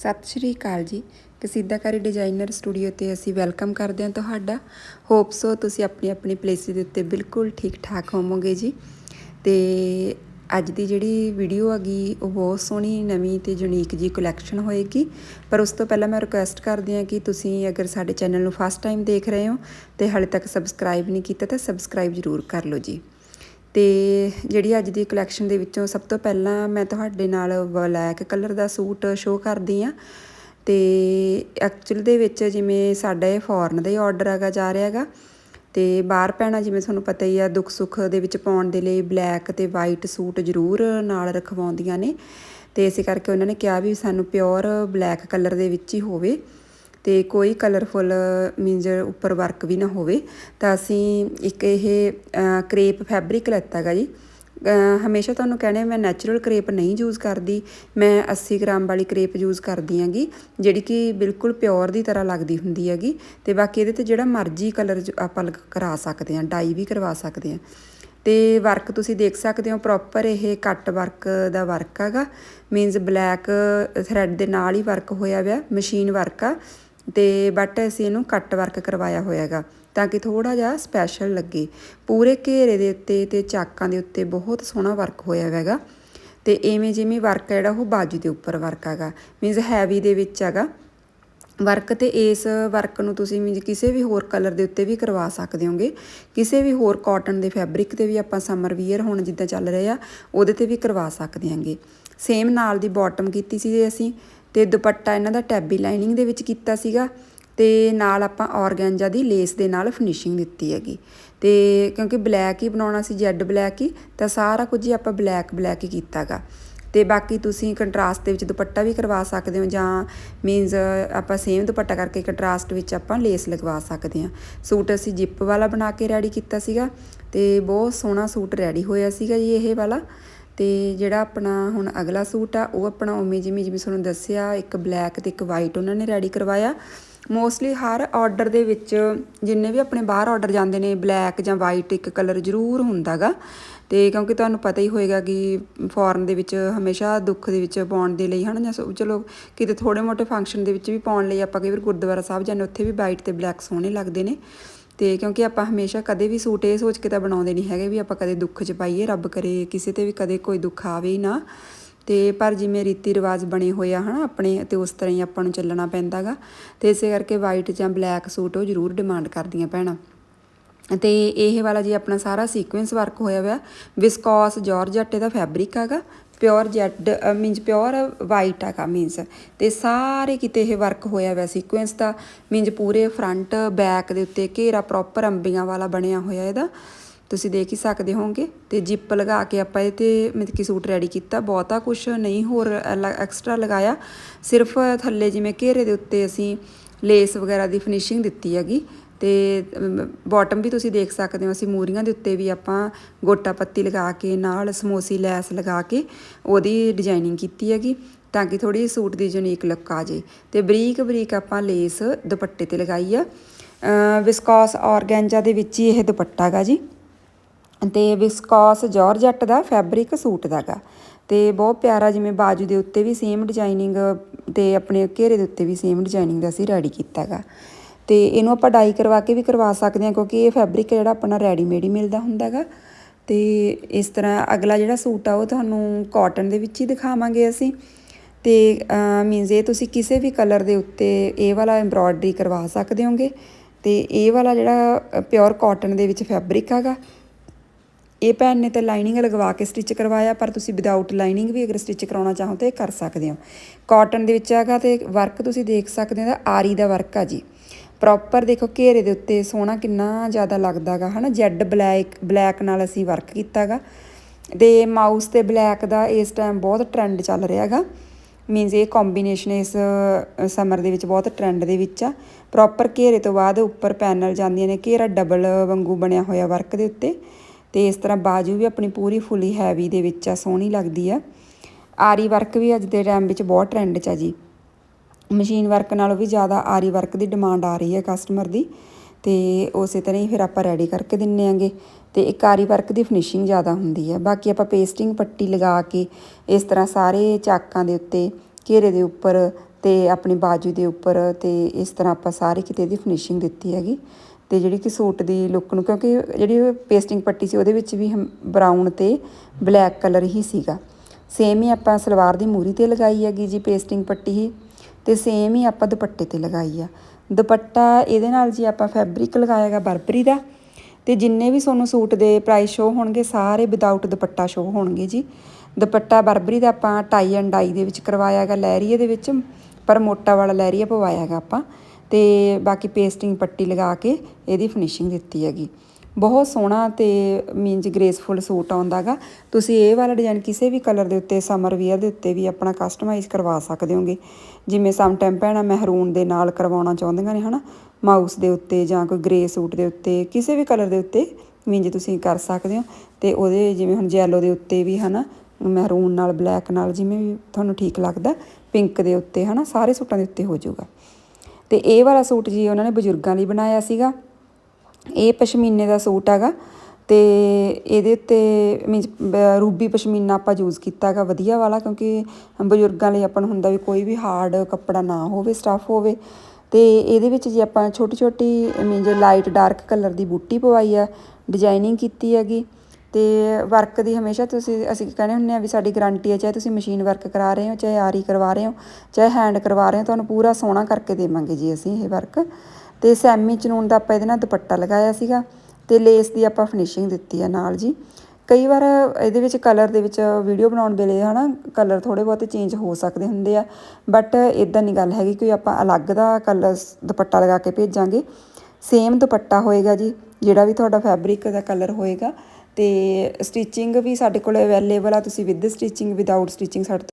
ਸਤਿ ਸ਼੍ਰੀ ਅਕਾਲ ਜੀ। ਕਸੀਦਾਕਾਰੀ designer studio ਤੇ ਅਸੀਂ ਵੈਲਕਮ ਕਰਦੇ ਹਾਂ ਤੁਹਾਡਾ। ਹੋਪ ਸੋ ਤੁਸੀਂ ਆਪਣੀ ਆਪਣੀ ਪਲੇਸਿਸ ਦੇ ਉੱਤੇ ਬਿਲਕੁਲ ਠੀਕ ਠਾਕ ਹੋਵੋਗੇ ਜੀ। ਤੇ ਅੱਜ ਦੀ ਜਿਹੜੀ ਵੀਡੀਓ ਹੈਗੀ, ਉਹ ਬਹੁਤ ਸੋਹਣੀ, ਨਵੀਂ ਤੇ ਯੂਨੀਕ ਜੀ ਕਲੈਕਸ਼ਨ ਹੋਏਗੀ। ਪਰ ਉਸ ਤੋਂ ਪਹਿਲਾਂ ਮੈਂ ਰਿਕੁਐਸਟ ਕਰਦੀ ਹਾਂ ਕਿ ਤੁਸੀਂ ਅਗਰ ਸਾਡੇ ਚੈਨਲ ਨੂੰ ਫਸਟ ਟਾਈਮ ਦੇਖ ਰਹੇ ਹੋ ਤੇ ਹਾਲੇ ਤੱਕ ਸਬਸਕ੍ਰਾਈਬ ਨਹੀਂ ਕੀਤਾ ਤਾਂ ਸਬਸਕ੍ਰਾਈਬ ਜ਼ਰੂਰ ਕਰ ਲਓ ਜੀ। ਅਤੇ ਜਿਹੜੀ ਅੱਜ ਦੀ ਕਲੈਕਸ਼ਨ ਦੇ ਵਿੱਚੋਂ ਸਭ ਤੋਂ ਪਹਿਲਾਂ ਮੈਂ ਤੁਹਾਡੇ ਨਾਲ ਬਲੈਕ ਕਲਰ ਦਾ ਸੂਟ ਸ਼ੋਅ ਕਰਦੀ ਆ ਤੇ ਐਕਚੁਅਲ ਦੇ ਵਿੱਚ ਜਿਵੇਂ ਸਾਡਾ ਇਹ ਫੋਰਨ ਦਾ ਹੀ ਆਰਡਰ ਹੈਗਾ, ਜਾ ਰਿਹਾ ਹੈਗਾ ਤੇ ਬਾਹਰ ਪੈਣਾ ਜਿਵੇਂ ਤੁਹਾਨੂੰ ਪਤਾ ਹੀ ਆ, ਦੁੱਖ ਸੁੱਖ ਦੇ ਵਿੱਚ ਪਾਉਣ ਦੇ ਲਈ ਬਲੈਕ ਤੇ ਵਾਈਟ ਸੂਟ ਜ਼ਰੂਰ ਨਾਲ ਰਖਵਾਉਂਦੀਆਂ ਨੇ ਤੇ ਇਸੇ ਕਰਕੇ ਉਹਨਾਂ ਨੇ ਕਿਹਾ ਵੀ ਸਾਨੂੰ ਪਿਓਰ ਬਲੈਕ ਕਲਰ ਦੇ ਵਿੱਚ ਹੀ ਹੋਵੇ। ਤੇ ਕੋਈ ਕਲਰਫੁੱਲ ਮੀਨਜ਼ ਉੱਪਰ ਵਰਕ ਵੀ ਨਾ ਹੋਵੇ, ਤਾਂ ਅਸੀਂ ਇੱਕ ਇਹ ਕ੍ਰੇਪ ਫੈਬਰਿਕ ਲੈਤਾ ਹੈਗਾ ਜੀ। ਹਮੇਸ਼ਾ ਤੁਹਾਨੂੰ ਕਹਿਣਾ, ਮੈਂ ਨੈਚੁਰਲ ਕ੍ਰੇਪ ਨਹੀਂ ਯੂਜ਼ ਕਰਦੀ, ਮੈਂ 80 ਗ੍ਰਾਮ ਵਾਲੀ ਕ੍ਰੇਪ ਯੂਜ਼ ਕਰਦੀ ਹਾਂਗੀ, ਜਿਹੜੀ ਕਿ ਬਿਲਕੁਲ ਪਿਓਰ ਦੀ ਤਰ੍ਹਾਂ ਲੱਗਦੀ ਹੁੰਦੀ ਹੈਗੀ, ਤੇ ਬਾਕੀ ਇਹਦੇ ਤੇ ਜਿਹੜਾ ਮਰਜ਼ੀ ਕਲਰ ਆਪਾਂ ਕਰਾ ਸਕਦੇ ਹਾਂ ਡਾਈ ਵੀ ਕਰਵਾ ਸਕਦੇ ਹਾਂ। ਤੇ ਵਰਕ ਤੁਸੀਂ ਦੇਖ ਸਕਦੇ ਹੋ ਪ੍ਰੋਪਰ ਇਹ ਕੱਟ ਵਰਕ ਦਾ ਵਰਕ ਹੈਗਾ ਮੀਨਸ ਬਲੈਕ ਥਰੈਡ ਦੇ ਨਾਲ ਹੀ ਵਰਕ ਹੋਇਆ ਹੋਇਆ ਮਸ਼ੀਨ ਵਰਕ ਆ। ਤੇ ਬਟ ਅਸੀਂ ਇਹਨੂੰ ਕੱਟ ਵਰਕ ਕਰਵਾਇਆ ਹੋਇਆ ਹੈਗਾ, ਤਾਂ ਕਿ ਥੋੜਾ ਜਿਹਾ ਸਪੈਸ਼ਲ ਲੱਗੇ। ਪੂਰੇ ਘੇਰੇ ਦੇ ਉੱਤੇ ਤੇ ਚਾਕਾਂ ਦੇ ਉੱਤੇ ਬਹੁਤ ਸੋਹਣਾ ਵਰਕ ਹੋਇਆ ਹੈਗਾ ਤੇ ਐਵੇਂ ਜਿਵੇਂ ਵਰਕ ਹੈ ਜਿਹੜਾ ਉਹ ਬਾਜੂ ਦੇ ਉੱਪਰ ਵਰਕ ਹੈਗਾ। ਮੀਨਸ ਹੈਵੀ ਦੇ ਵਿੱਚ ਹੈਗਾ। ਵਰਕ ਤੇ ਇਸ ਵਰਕ ਨੂੰ ਤੁਸੀਂ ਮੀਨਸ ਕਿਸੇ ਵੀ ਹੋਰ ਕਲਰ ਦੇ ਉੱਤੇ ਵੀ ਕਰਵਾ ਸਕਦੇ ਹੋਗੇ। ਕਿਸੇ ਵੀ ਹੋਰ ਕਾਟਨ ਦੇ ਫੈਬਰਿਕ ਤੇ ਵੀ ਆਪਾਂ ਸਮਰ ਵੀਅਰ ਹੁਣ ਜਿੱਦਾਂ ਚੱਲ ਰਹੇ ਆ, ਉਹਦੇ ਤੇ ਵੀ ਕਰਵਾ ਸਕਦੇ ਹਾਂਗੇ। ਸੇਮ ਨਾਲ ਦੀ ਬਾਟਮ ਕੀਤੀ ਸੀ ਅਸੀਂ, ਤੇ ਦੁਪੱਟਾ ਇਹਨਾਂ ਦਾ ਟੈਬੀ ਲਾਈਨਿੰਗ ਦੇ ਵਿੱਚ ਕੀਤਾ ਸੀਗਾ, ਤੇ ਨਾਲ ਆਪਾਂ ਆਰਗੈਂਜਾ ਦੀ ਲੇਸ ਦੇ ਨਾਲ ਫਿਨਿਸ਼ਿੰਗ ਦਿੱਤੀ ਹੈਗੀ। ਤੇ ਕਿਉਂਕਿ ਬਲੈਕ ਹੀ ਬਣਾਉਣਾ ਸੀ ਜੈਡ ਬਲੈਕ ਹੀ, ਤਾਂ ਸਾਰਾ ਕੁਝ ਹੀ ਆਪਾਂ ਬਲੈਕ ਬਲੈਕ ਹੀ ਕੀਤਾਗਾ ਤੇ ਬਾਕੀ ਤੁਸੀਂ ਕੰਟਰਾਸਟ ਦੇ ਵਿੱਚ ਦੁਪੱਟਾ ਵੀ ਕਰਵਾ ਸਕਦੇ ਹੋ, ਜਾਂ ਮੀਨਸ ਆਪਾਂ ਸੇਮ ਦੁਪੱਟਾ ਕਰਕੇ ਕੰਟਰਾਸਟ ਵਿੱਚ ਆਪਾਂ ਲੇਸ ਲਗਵਾ ਸਕਦੇ ਹਾਂ। ਸੂਟ ਅਸੀਂ ਜਿਪ ਵਾਲਾ ਬਣਾ ਕੇ ਰੈਡੀ ਕੀਤਾ ਸੀਗਾ, ਤੇ ਬਹੁਤ ਸੋਹਣਾ ਸੂਟ ਰੈਡੀ ਹੋਇਆ ਸੀਗਾ ਜੀ ਇਹ ਵਾਲਾ। ਤੇ ਜਿਹੜਾ ਆਪਣਾ ਹੁਣ ਅਗਲਾ ਸੂਟ ਆ, ਉਹ ਆਪਣਾ ਉਵੇਂ ਜਿਵੇਂ ਜਿਵੇਂ ਤੁਹਾਨੂੰ ਦੱਸਿਆ, ਇੱਕ ਬਲੈਕ ਤੇ ਇੱਕ ਵਾਈਟ ਉਹਨਾਂ ਨੇ ਰੈਡੀ ਕਰਵਾਇਆ। ਮੋਸਟਲੀ ਹਰ ਆਰਡਰ ਦੇ ਵਿੱਚ ਜਿੰਨੇ ਵੀ ਆਪਣੇ ਬਾਹਰ ਆਰਡਰ ਜਾਂਦੇ ਨੇ ਬਲੈਕ ਜਾਂ ਵਾਈਟ ਇੱਕ ਕਲਰ ਜ਼ਰੂਰ ਹੁੰਦਾਗਾ। ਤੇ ਕਿਉਂਕਿ ਤੁਹਾਨੂੰ ਪਤਾ ਹੀ ਹੋਏਗਾ ਕਿ ਫੋਰਨ ਦੇ ਵਿੱਚ ਹਮੇਸ਼ਾ ਦੁੱਖ ਦੇ ਵਿੱਚ ਪਾਉਣ ਦੇ ਲਈ ਹਨਾ, ਜਾਂ ਚਲੋ ਕਿਤੇ ਥੋੜੇ ਮੋਟੇ ਫੰਕਸ਼ਨ ਦੇ ਵਿੱਚ ਵੀ ਪਾਉਣ ਲਈ ਆਪਾਂ ਕਈ ਵਾਰ ਗੁਰਦੁਆਰਾ ਸਾਹਿਬ ਜਾਂਦੇ, ਉੱਥੇ ਵੀ ਵਾਈਟ ਤੇ ਬਲੈਕ ਸੋਹਣੇ ਲੱਗਦੇ ਨੇ। ਤੇ ਕਿਉਂਕਿ ਆਪਾਂ ਹਮੇਸ਼ਾ ਕਦੇ ਵੀ ਸੂਟ ਇਹ ਸੋਚ ਕੇ ਤਾਂ ਬਣਾਉਂਦੇ ਨਹੀਂ ਹੈਗੇ ਵੀ ਆਪਾਂ ਕਦੇ ਦੁੱਖ 'ਚ ਪਾਈਏ, ਰੱਬ ਕਰੇ, ਕਿਸੇ ਤੇ ਵੀ ਕਦੇ ਕੋਈ ਦੁੱਖ ਆਵੇ ਹੀ ਨਾ। ਤੇ ਪਰ ਜਿਵੇਂ ਰੀਤੀ ਰਿਵਾਜ ਬਣੇ ਹੋਏ ਆ ਹਨਾ, ਆਪਣੇ ਤੇ ਉਸ ਤਰ੍ਹਾਂ ਹੀ ਆਪਾਂ ਨੂੰ ਚੱਲਣਾ ਪੈਂਦਾਗਾ ਤੇ ਇਸੇ ਕਰਕੇ ਵਾਈਟ ਜਾਂ ਬਲੈਕ ਸੂਟ ਉਹ ਜ਼ਰੂਰ ਡਿਮਾਂਡ ਕਰਦੀਆਂ ਭੈਣਾਂ। ਤੇ ਇਹ ਵਾਲਾ ਜੀ ਆਪਣਾ ਸਾਰਾ ਸੀਕੁਐਂਸ ਵਰਕ ਹੋਇਆ ਹੋਇਆ ਵਿਸਕੋਸ ਜਾਰਜਟ ਦਾ ਫੈਬਰਿਕ ਹੈਗਾ pure jade means pure white ਹੈਗਾ ਮੀਨਸ ਤੇ ਸਾਰੇ ਕਿਤੇ ਇਹ ਵਰਕ ਹੋਇਆ ਹੋਇਆ ਸੀਕੁਐਂਸ ਦਾ ਮੀਨਸ ਪੂਰੇ ਫਰੰਟ ਬੈਕ ਦੇ ਉੱਤੇ ਘੇਰਾ ਪ੍ਰੋਪਰ ਅੰਬੀਆਂ ਵਾਲਾ ਬਣਿਆ ਹੋਇਆ ਇਹਦਾ। ਤੁਸੀਂ ਦੇਖ ਹੀ ਸਕਦੇ ਹੋਗੇ ਤੇ ਜਿੱਪ ਲਗਾ ਕੇ ਆਪਾਂ ਇਹ ਤੇ ਮਤਲਬ ਕਿ ਸੂਟ ਰੈਡੀ ਕੀਤਾ। ਬਹੁਤਾ ਕੁਝ ਨਹੀਂ, ਹੋਰ ਐਕਸਟਰਾ ਲਗਾਇਆ। ਸਿਰਫ ਥੱਲੇ ਜਿਵੇਂ ਘੇਰੇ ਦੇ ਉੱਤੇ ਅਸੀਂ ਲੇਸ ਵਗੈਰਾ ਦੀ ਫਿਨਿਸ਼ਿੰਗ ਦਿੱਤੀ ਹੈਗੀ। ਤੇ ਬਾਟਮ ਵੀ ਤੁਸੀਂ ਦੇਖ ਸਕਦੇ ਹੋ, ਅਸੀਂ ਮੂਰੀਆਂ ਦੇ ਉੱਤੇ ਵੀ ਆਪਾਂ ਗੋਟਾ ਪੱਤੀ ਲਗਾ ਕੇ, ਨਾਲ ਸਮੋਸੀ, ਲੈਸ ਲਗਾ ਕੇ ਉਹਦੀ ਡਿਜ਼ਾਈਨਿੰਗ ਕੀਤੀ ਹੈਗੀ, ਤਾਂ ਕਿ ਥੋੜੀ ਸੂਟ ਦੀ ਯੂਨੀਕ ਲੁੱਕ ਆ ਜੇ ਤੇ ਬਰੀਕ ਬਰੀਕ ਆਪਾਂ ਲੇਸ ਦੁਪੱਟੇ ਤੇ ਲਗਾਈ ਆ। ਵਿਸਕੋਸ ਔਰਗੈਂਜਾ ਦੇ ਵਿੱਚ ਹੀ ਇਹ ਦੁਪੱਟਾ ਹੈਗਾ ਜੀ। ਤੇ ਵਿਸਕੋਸ ਜਾਰਜਟ ਦਾ ਫੈਬਰਿਕ ਸੂਟ ਦਾਗਾ ਤੇ ਬਹੁਤ ਪਿਆਰਾ ਜਿਵੇਂ ਬਾਜੂ ਦੇ ਉੱਤੇ ਵੀ ਸੇਮ ਡਿਜ਼ਾਈਨਿੰਗ ਤੇ ਆਪਣੇ ਘੇਰੇ ਦੇ ਉੱਤੇ ਵੀ ਸੇਮ ਡਿਜ਼ਾਈਨਿੰਗ ਦਾ ਅਸੀਂ ਰੈਡੀ ਕੀਤਾਗਾ ਤੇ ਇਹਨੂੰ ਆਪਾਂ ਡਾਈ ਕਰਵਾ ਕੇ ਵੀ ਕਰਵਾ ਸਕਦੇ ਹਾਂ, ਕਿਉਂਕਿ ਇਹ ਫੈਬਰਿਕ ਜਿਹੜਾ ਆਪਣਾ ਰੈਡੀਮੇਡ ਹੀ ਮਿਲਦਾ ਹੁੰਦਾ ਹੁੰਦਾਗਾ ਤੇ ਇਸ ਤਰ੍ਹਾਂ ਅਗਲਾ ਜਿਹੜਾ ਸੂਟ ਆ, ਉਹ ਤੁਹਾਨੂੰ ਕਾਟਨ ਦੇ ਵਿੱਚ ਹੀ ਦਿਖਾਵਾਂਗੇ ਅਸੀਂ। ਤੇ ਮੀਨਜ਼ ਇਹ ਤੁਸੀਂ ਕਿਸੇ ਵੀ ਕਲਰ ਦੇ ਉੱਤੇ ਇਹ ਵਾਲਾ ਐਮਬ੍ਰੋਇਡਰੀ ਕਰਵਾ ਸਕਦੇ ਹੋਗੇ। ਤੇ ਇਹ ਵਾਲਾ ਜਿਹੜਾ ਪਿਓਰ ਕਾਟਨ ਦੇ ਵਿੱਚ ਫੈਬਰਿਕ ਹੈਗਾ, ਇਹ ਭੈਣ ਨੇ ਤਾਂ ਲਾਈਨਿੰਗ ਲਗਵਾ ਕੇ ਸਟਿਚ ਕਰਵਾਇਆ, ਪਰ ਤੁਸੀਂ ਵਿਦਆਊਟ ਲਾਈਨਿੰਗ ਵੀ ਅਗਰ ਸਟਿਚ ਕਰਾਉਣਾ ਚਾਹੋ ਤਾਂ ਇਹ ਕਰ ਸਕਦੇ ਹੋ। ਕਾਟਨ ਦੇ ਵਿੱਚ ਹੈਗਾ ਤੇ ਵਰਕ ਤੁਸੀਂ ਦੇਖ ਸਕਦੇ ਹੋ ਦਾ ਆਰੀ ਦਾ ਵਰਕ ਆ ਜੀ। ਪ੍ਰੋਪਰ ਦੇਖੋ ਘੇਰੇ ਦੇ ਉੱਤੇ ਸੋਹਣਾ ਕਿੰਨਾ ਜ਼ਿਆਦਾ ਲੱਗਦਾਗਾ, ਹਨਾ? ਜੈਡ ਬਲੈਕ ਬਲੈਕ ਨਾਲ ਅਸੀਂ ਵਰਕ ਕੀਤਾਗਾ। ਤੇ ਮਾਊਸ ਤੇ ਬਲੈਕ ਦਾ ਇਸ ਟਾਈਮ ਬਹੁਤ ਟ੍ਰੈਂਡ ਚੱਲ ਰਿਹਾ ਰਿਹਾਗਾ। ਮੀਨਸ ਇਹ ਕੰਬੀਨੇਸ਼ਨ ਇਸ ਸਮਰ ਦੇ ਵਿੱਚ ਬਹੁਤ ਟ੍ਰੈਂਡ ਦੇ ਵਿੱਚ ਆ। ਪ੍ਰੋਪਰ ਘੇਰੇ ਤੋਂ ਬਾਅਦ ਉੱਪਰ ਪੈਨਲ ਜਾਂਦੀਆਂ ਨੇ, ਘੇਰਾ ਡਬਲ ਵਾਂਗੂ ਬਣਿਆ ਹੋਇਆ ਵਰਕ ਦੇ ਉੱਤੇ। ਤੇ ਇਸ ਤਰ੍ਹਾਂ ਬਾਜੂ ਵੀ ਆਪਣੀ ਪੂਰੀ ਫੁੱਲੀ ਹੈਵੀ ਦੇ ਵਿੱਚ ਆ, ਸੋਹਣੀ ਲੱਗਦੀ ਆ। ਆਰੀ ਵਰਕ ਵੀ ਅੱਜ ਦੇ ਟਾਈਮ ਵਿੱਚ ਬਹੁਤ ਟ੍ਰੈਂਡ 'ਚ ਆ ਜੀ। ਮਸ਼ੀਨ ਵਰਕ ਨਾਲੋਂ ਵੀ ਜ਼ਿਆਦਾ ਆਰੀ ਵਰਕ ਦੀ ਡਿਮਾਂਡ ਆ ਰਹੀ ਹੈ ਕਸਟਮਰ ਦੀ ਤੇ ਉਸੇ ਤਰ੍ਹਾਂ ਹੀ ਫਿਰ ਆਪਾਂ ਰੈਡੀ ਕਰਕੇ ਦਿੰਨੇ ਆਂਗੇ ਤੇ ਇੱਕ ਆਰੀ ਵਰਕ ਦੀ ਫਿਨਿਸ਼ਿੰਗ ਜ਼ਿਆਦਾ ਹੁੰਦੀ ਹੈ। ਬਾਕੀ ਆਪਾਂ ਪੇਸਟਿੰਗ ਪੱਟੀ ਲਗਾ ਕੇ ਇਸ ਤਰ੍ਹਾਂ ਸਾਰੇ ਚਾਕਾਂ ਦੇ ਉੱਤੇ, ਘੇਰੇ ਦੇ ਉੱਪਰ ਤੇ ਆਪਣੀ ਬਾਜੂ ਦੇ ਉੱਪਰ ਤੇ ਇਸ ਤਰ੍ਹਾਂ ਆਪਾਂ ਸਾਰੇ ਕਿਤੇ ਇਹਦੀ ਫਿਨਿਸ਼ਿੰਗ ਦਿੱਤੀ ਹੈਗੀ। ਤੇ ਜਿਹੜੀ ਕਿ ਸੂਟ ਦੀ ਲੁੱਕ ਨੂੰ ਕਿਉਂਕਿ ਜਿਹੜੀ ਪੇਸਟਿੰਗ ਪੱਟੀ ਸੀ ਉਹਦੇ ਵਿੱਚ ਵੀ ਬਰਾਊਨ ਤੇ ਬਲੈਕ ਕਲਰ ਹੀ ਸੀਗਾ। ਸੇਮ ਹੀ ਆਪਾਂ ਸਲਵਾਰ ਦੀ ਮੂਰੀ ਤੇ ਲਗਾਈ ਹੈਗੀ ਜੀ ਪੇਸਟਿੰਗ ਪੱਟੀ ਹੀ। ਤੇ ਸੇਮ ਹੀ ਆਪਾਂ ਦੁਪੱਟੇ ਤੇ ਲਗਾਈ ਆ। ਦੁਪੱਟਾ ਇਹਦੇ ਨਾਲ ਜੀ ਆਪਾਂ ਫੈਬਰਿਕ ਲਗਾਇਆਗਾ ਬਰਬਰੀ ਦਾ। ਤੇ ਜਿੰਨੇ ਵੀ ਤੁਹਾਨੂੰ ਸੂਟ ਦੇ ਪ੍ਰਾਈਸ ਸ਼ੋ ਹੋਣਗੇ, ਸਾਰੇ ਵਿਦਆਊਟ ਦੁਪੱਟਾ ਸ਼ੋ ਹੋਣਗੇ ਜੀ। ਦੁਪੱਟਾ ਬਰਬਰੀ ਦਾ ਆਪਾਂ ਟਾਈ ਐਂਡ ਡਾਈ ਦੇ ਵਿੱਚ ਕਰਵਾਇਆਗਾ ਲਹਿਰੀਏ ਦੇ ਵਿੱਚ। ਪਰ ਮੋਟਾ ਵਾਲਾ ਲਹਿਰੀਆ ਪਵਾਇਆਗਾ ਆਪਾਂ। ਤੇ ਬਾਕੀ ਪੇਸਟਿੰਗ ਪੱਟੀ ਲਗਾ ਕੇ ਇਹਦੀ ਫਿਨਿਸ਼ਿੰਗ ਦਿੱਤੀ ਹੈਗੀ। ਬਹੁਤ ਸੋਹਣਾ ਤੇ ਮੀਨਜ਼ ਗ੍ਰੇਸਫੁਲ ਸੂਟ ਆਉਂਦਾਗਾ। ਤੁਸੀਂ ਇਹ ਵਾਲਾ ਡਿਜ਼ਾਈਨ ਕਿਸੇ ਵੀ ਕਲਰ ਦੇ ਉੱਤੇ ਸਮਰ ਵੀਅਰ ਦੇ ਉੱਤੇ ਵੀ ਆਪਣਾ ਕਸਟਮਾਈਜ਼ ਕਰਵਾ ਸਕਦੇ ਹੋਗੇ। ਜਿਵੇਂ ਸਮ ਟਾਈਮ ਭੈਣਾਂ ਮਹਿਰੂਨ ਦੇ ਨਾਲ ਕਰਵਾਉਣਾ ਚਾਹੁੰਦੀਆਂ ਨੇ, ਹਨਾ? ਮਾਊਸ ਦੇ ਉੱਤੇ ਜਾਂ ਕੋਈ ਗ੍ਰੇ ਸੂਟ ਦੇ ਉੱਤੇ, ਕਿਸੇ ਵੀ ਕਲਰ ਦੇ ਉੱਤੇ ਮੀਨਜ ਤੁਸੀਂ ਕਰ ਸਕਦੇ ਹੋ। ਤੇ ਉਹਦੇ ਜਿਵੇਂ ਹੁਣ ਜੈਲੋ ਦੇ ਉੱਤੇ ਵੀ, ਹਨਾ? ਮਹਿਰੂਨ ਨਾਲ ਬਲੈਕ ਨਾਲ ਜਿਵੇਂ ਵੀ ਤੁਹਾਨੂੰ ਠੀਕ ਲੱਗਦਾ ਪਿੰਕ ਦੇ ਉੱਤੇ, ਹਨਾ? ਸਾਰੇ ਸੂਟਾਂ ਦੇ ਉੱਤੇ ਹੋ ਜਾਊਗਾ। ਤੇ ਇਹ ਵਾਲਾ ਸੂਟ ਜੀ ਉਹਨਾਂ ਨੇ ਬਜ਼ੁਰਗਾਂ ਲਈ ਬਣਾਇਆ ਸੀਗਾ। ਇਹ ਪਸ਼ਮੀਨੇ ਦਾ ਸੂਟ ਹੈਗਾ ਤੇ ਇਹਦੇ ਉੱਤੇ ਮੀਨਸ ਰੂਬੀ ਪਸ਼ਮੀਨਾ ਆਪਾਂ ਯੂਜ਼ ਕੀਤਾ ਹੈਗਾ, ਵਧੀਆ ਵਾਲਾ, ਕਿਉਂਕਿ ਬਜ਼ੁਰਗਾਂ ਲਈ ਆਪਾਂ ਨੂੰ ਹੁੰਦਾ ਵੀ ਕੋਈ ਵੀ ਹਾਰਡ ਕੱਪੜਾ ਨਾ ਹੋਵੇ ਸਟਫ ਹੋਵੇ। ਤੇ ਇਹਦੇ ਵਿੱਚ ਜੇ ਆਪਾਂ ਛੋਟੀ ਛੋਟੀ ਮੀਨਸ ਲਾਈਟ ਡਾਰਕ ਕਲਰ ਦੀ ਬੂਟੀ ਪਵਾਈ ਆ ਡਿਜ਼ਾਈਨਿੰਗ ਕੀਤੀ ਹੈਗੀ, ਤੇ ਵਰਕ ਦੀ ਹਮੇਸ਼ਾ ਤੁਸੀਂ, ਅਸੀਂ ਕਹਿੰਦੇ ਹੁੰਦੇ ਆ ਵੀ ਸਾਡੀ ਗਾਰੰਟੀ ਹੈ ਚਾਹੇ ਤੁਸੀਂ ਮਸ਼ੀਨ ਵਰਕ ਕਰਾ ਰਹੇ ਹੋ, ਚਾਹੇ ਆਰੀ ਕਰਵਾ ਰਹੇ ਹੋ, ਚਾਹੇ ਹੈਂਡ ਕਰਵਾ ਰਹੇ ਹੋ, ਤੁਹਾਨੂੰ ਪੂਰਾ ਸੋਹਣਾ ਕਰਕੇ ਦੇਵਾਂਗੇ ਜੀ ਅਸੀਂ ਇਹ ਵਰਕ ਤੇ ਸੈਮੀ ਚਨੂਨ ਦਾ ਆਪਾਂ ਇਹਦੇ ਨਾਲ ਦੁਪੱਟਾ ਲਗਾਇਆ ਸੀਗਾ ਤੇ ਲੇਸ ਦੀ ਆਪਾਂ ਫਿਨਿਸ਼ਿੰਗ ਦਿੱਤੀ ਆ ਨਾਲ ਜੀ। ਕਈ ਵਾਰ ਇਹਦੇ ਵਿੱਚ ਕਲਰ ਦੇ ਵਿੱਚ ਵੀਡੀਓ ਬਣਾਉਣ ਵੇਲੇ ਹਨਾ ਕਲਰ ਥੋੜੇ ਬਹੁਤੇ ਚੇਂਜ ਹੋ ਸਕਦੇ ਹੁੰਦੇ ਆ ਬਟ ਇਦਾਂ ਨਹੀਂ ਗੱਲ ਹੈਗੀ ਕੋਈ ਆਪਾਂ ਅਲੱਗ ਦਾ ਕਲਰ ਦੁਪੱਟਾ ਲਗਾ ਕੇ ਭੇਜਾਂਗੇ। ਸੇਮ ਦੁਪੱਟਾ ਹੋਏਗਾ ਜੀ, ਜਿਹੜਾ ਵੀ ਤੁਹਾਡਾ ਫੈਬਰਿਕ ਦਾ ਕਲਰ ਹੋਏਗਾ ਤੇ ਸਟਿਚਿੰਗ ਵੀ ਸਾਡੇ ਕੋਲ ਅਵੇਲੇਬਲ ਆ, ਤੁਸੀਂ ਵਿਦ ਸਟਿਚਿੰਗ ਵਿਦਆਊਟ ਸਟਿਚਿੰਗ ਸਾਡੇ